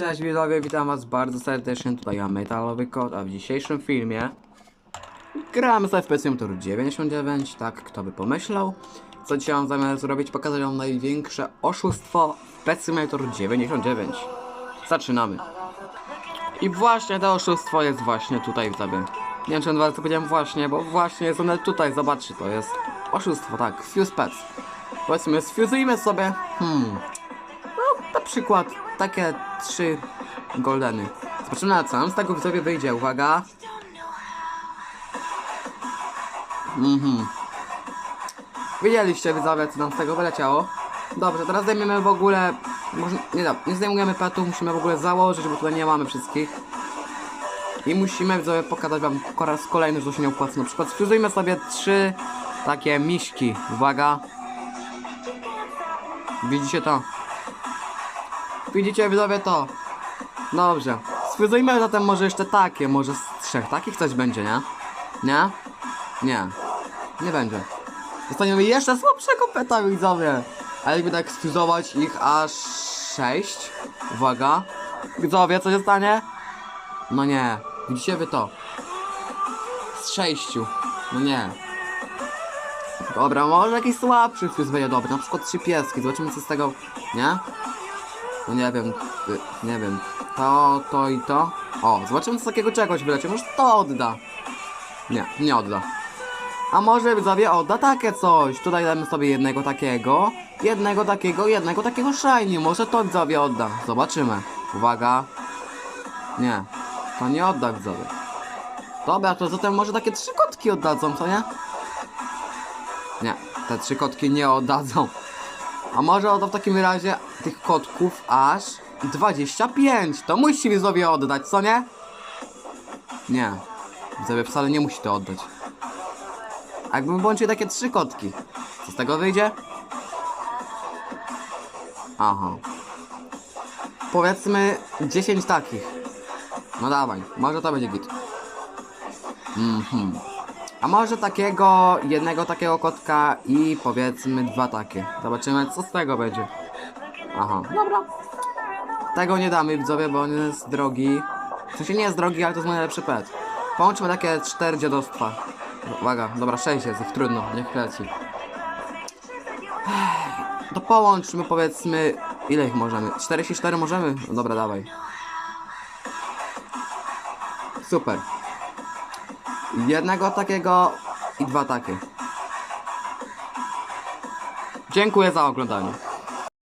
Cześć widzowie, witam was bardzo serdecznie, tutaj ja Metalowy Kot, a w dzisiejszym filmie gramy z FPS Tour 99, tak kto by pomyślał. Co dzisiaj mam zamiar zrobić? Pokazać wam największe oszustwo w Pet Simulator 99. Zaczynamy. I właśnie to oszustwo jest właśnie tutaj widzowie. Nie wiem czy dwa razy powiedziałem właśnie, bo właśnie jest one tutaj, zobaczcie, to jest oszustwo, tak, Fuse Pets. Powiedzmy, sfuzujmy sobie, hmm, na przykład takie trzy goldeny. Zobaczymy na co z tego widzowie wyjdzie. Uwaga. Mhm. Widzieliście widzowie co nam z tego wyleciało. Dobrze, teraz zajmiemy w ogóle... Może, nie, no, nie zdejmujemy petów, musimy w ogóle założyć, bo tutaj nie mamy wszystkich. I musimy widzowie pokazać wam po raz kolejny, że to się nie opłaca. Na przykład sfuzujmy sobie trzy takie miśki. Uwaga. Widzicie to? Widzicie widzowie to? Dobrze. Sfuzujmy zatem może jeszcze takie, może z trzech takich coś będzie, nie? Nie? Nie. Nie będzie. Dostaniemy jeszcze słabszego peta widzowie. Ale jakby tak sfuzować ich aż sześć. Uwaga. Widzowie, co się stanie? No nie. Widzicie wy to? Z sześciu. No nie. Dobra, może jakiś słabszy fuse będzie dobry, na przykład trzy pieski, zobaczymy co z tego, nie? No nie wiem, y, nie wiem, to, to i to. O, zobaczymy co takiego czegoś wylecie, może to odda. Nie, nie odda. A może widzowie odda takie coś, tutaj damy sobie jednego takiego, jednego takiego, jednego takiego shiny, może to widzowie odda, zobaczymy. Uwaga. Nie, to nie odda widzowie. Dobra, to zatem może takie trzy kotki oddadzą, co nie? Nie, te trzy kotki nie oddadzą. A może oddał w takim razie tych kotków aż 25. To musi widzowie oddać, co nie? Nie. Widzowie wcale nie musi to oddać. A jakbym włączył takie trzy kotki, co z tego wyjdzie? Aha. Powiedzmy 10 takich. No dawaj, może to będzie git. Mhm. A może takiego, jednego takiego kotka i powiedzmy dwa takie. Zobaczymy co z tego będzie. Aha, dobra. Tego nie damy widzowie, bo on jest drogi. W sensie nie jest drogi, ale to jest mój najlepszy pet. Połączmy takie cztery dziadostwa. Uwaga, dobra, sześć jest ich, trudno, niech leci. To połączmy powiedzmy, ile ich możemy? 44 możemy? No dobra, dawaj. Super. Jednego takiego i dwa takie. Dziękuję za oglądanie.